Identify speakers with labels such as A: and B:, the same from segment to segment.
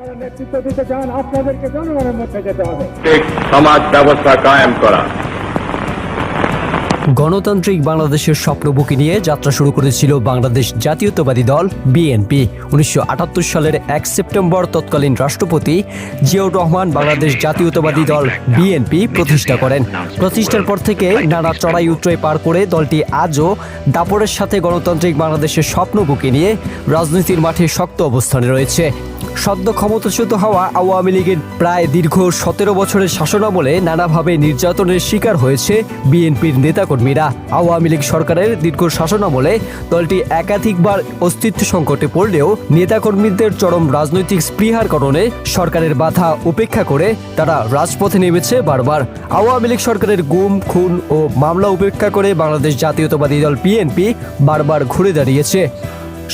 A: আপনারা নেতৃত্ব দিতে চান আপনাদেরকে জনগণের মধ্যে যেতে হবে
B: ঠিক সমাজ ব্যবস্থা কায়েম করা
C: গণতান্ত্রিক বাংলাদেশের স্বপ্ন বুকে নিয়ে যাত্রা শুরু করেছিল বাংলাদেশ জাতীয়তাবাদী দল, বিএনপি। উনিশশো আটাত্তর সালের এক সেপ্টেম্বর তৎকালীন রাষ্ট্রপতি জিয়াউর রহমান বাংলাদেশ জাতীয়তাবাদী দল, বিএনপি, প্রতিষ্ঠা করেন। প্রতিষ্ঠার পর থেকে নানা চড়াই উত্তরাই পার করে দলটি আজও দাপরের সাথে গণতান্ত্রিক বাংলাদেশের স্বপ্ন বুকে নিয়ে রাজনীতির মাঠে শক্ত অবস্থানে রয়েছে। সদ্য ক্ষমতাচ্যুত হওয়া আওয়ামী লীগের প্রায় দীর্ঘ সতেরো বছরের শাসনামলে নানাভাবে নির্যাতনের শিকার হয়েছে বিএনপির নেতাকর্মীরা আওয়ামী লীগ সরকারের দীর্ঘ শাসনামলে দলটি একাধিকবার অস্তিত্ব সংকটে পড়লেও নেতাকর্মীদের চরম রাজনৈতিক স্পৃহার কারণে সরকারের বাধা উপেক্ষা করে তারা রাজপথে নেমেছে বারবার। আওয়ামী লীগ সরকারের গুম, খুন ও মামলা উপেক্ষা করে বাংলাদেশ জাতীয়তাবাদী দল বিএনপি বারবার ঘুরে দাঁড়িয়েছে।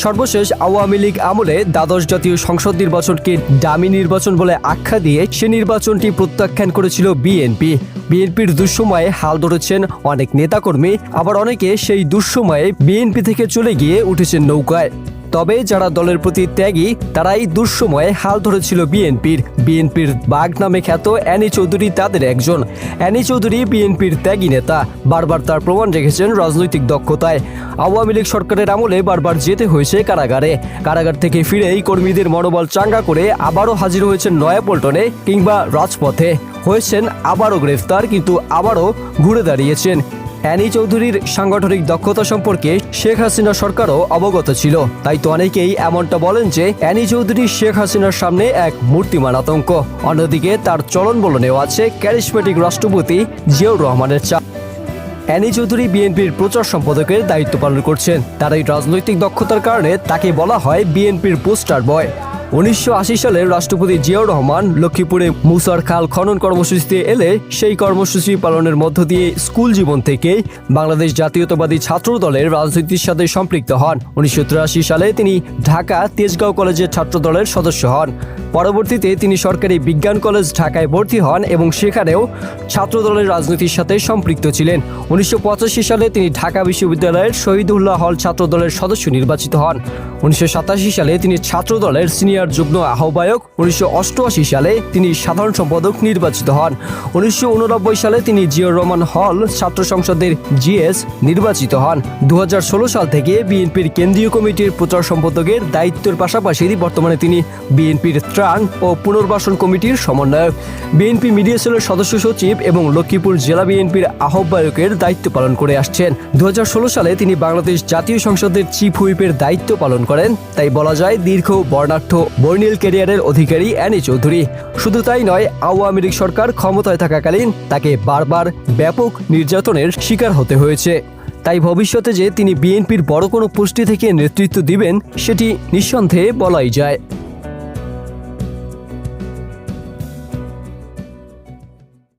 C: সর্বশেষ আওয়ামী লীগ আমলে দ্বাদশ জাতীয় সংসদ নির্বাচনকে ডামি নির্বাচন বলে আখ্যা দিয়ে সে নির্বাচনটি প্রত্যাখ্যান করেছিল বিএনপি। বিএনপির দুঃসময়ে হাল ধরেছেন অনেক নেতাকর্মী, আবার অনেকে সেই দুঃসময়ে বিএনপি থেকে চলে গিয়ে উঠেছেন নৌকায়। তবে যারা দলের প্রতি ত্যাগী, তারাই দুঃসময়ে হাল ধরেছিল বিএনপির। বিএনপির বাঘ নামে খ্যাত অ্যানি চৌধুরী তাদের একজন। অ্যানি চৌধুরী বিএনপির ত্যাগী নেতা। বারবার তার প্রমাণ রেখেছেন রাজনৈতিক দক্ষতায়। আওয়ামী লীগ সরকারের আমলে বারবার যেতে হয়েছে কারাগারে। কারাগার থেকে ফিরেই কর্মীদের মনোবল চাঙ্গা করে আবারও হাজির হয়েছেন নয়াপল্টনে কিংবা রাজপথে। হয়েছেন আবারও গ্রেফতার, কিন্তু আবারও ঘুরে দাঁড়িয়েছেন। অ্যানি চৌধুরীর সাংগঠনিক দক্ষতা সম্পর্কে শেখ হাসিনা সরকারও অবগত ছিল। তাই তো অনেকেই এমনটা বলেন যে, অ্যানি চৌধুরী শেখ হাসিনার সামনে এক মূর্তিমান আতঙ্ক। অন্যদিকে তার চলন বলনেও আছে ক্যারিসমেটিক রাষ্ট্রপতি জিয়াউর রহমানের চাপ। অ্যানি চৌধুরী বিএনপির প্রচার সম্পাদকের দায়িত্ব পালন করছেন। তার এই রাজনৈতিক দক্ষতার কারণে তাকে বলা হয় বিএনপির পোস্টার বয়। উনিশশো আশি সালে রাষ্ট্রপতি জিয়াউর রহমান লক্ষ্মীপুরে মুসার খাল খনন কর্মসূচিতে এলে সেই কর্মসূচি পালনের মধ্য দিয়ে স্কুল জীবন থেকে বাংলাদেশ জাতীয়তাবাদী ছাত্র দলের রাজনীতির সাথে সম্পৃক্ত হন। উনিশশো সালে তিনি ঢাকা তেজগাঁও কলেজের ছাত্র দলের সদস্য হন। পরবর্তীতে তিনি সরকারি বিজ্ঞান কলেজ ঢাকায় ভর্তি হন এবং সেখানেও ছাত্র দলের রাজনীতির সাথে সম্পৃক্ত ছিলেন। উনিশশো পঁচাশি সালে তিনি ঢাকা বিশ্ববিদ্যালয়ের শহীদুল্লাহ হল ছাত্র দলের সদস্য নির্বাচিত হন। উনিশশো সাতাশি সালে তিনি ছাত্র দলের সিনিয়র যুগ্ম আহ্বায়ক উনিশশো অষ্টআশি সালে তিনি সাধারণ সম্পাদক নির্বাচিত হন। উনিশশো সালে তিনি জিয়র রহমান হল ছাত্র সংসদের জিএস নির্বাচিত হন। দু সাল থেকে বিএনপির কেন্দ্রীয় কমিটির প্রচার সম্পাদকের দায়িত্বের পাশাপাশি বর্তমানে তিনি বিএনপির ত্রাণ ও পুনর্বাসন কমিটির সমন্বয়ক। বিএনপি মিডিয়া সেলের সদস্য সচিব এবং লক্ষ্মীপুর জেলা বিএনপির আহ্বায়কের দায়িত্ব পালন করে আসছেন। দু হাজার ষোলো সালে তিনি বাংলাদেশ জাতীয় সংসদের চিফ হুইপের দায়িত্ব পালন করেন। তাই বলা যায় দীর্ঘ বর্ণাঢ্য বর্ণিল ক্যারিয়ারের অধিকারী অ্যানি চৌধুরী। শুধু তাই নয়, আওয়ামী লীগ সরকার ক্ষমতায় থাকাকালীন তাকে বারবার ব্যাপক নির্যাতনের শিকার হতে হয়েছে। তাই ভবিষ্যতে যে তিনি বিএনপির বড় কোনো পুষ্টি থেকে নেতৃত্ব দিবেন, সেটি নিঃসন্দেহে বলাই যায়।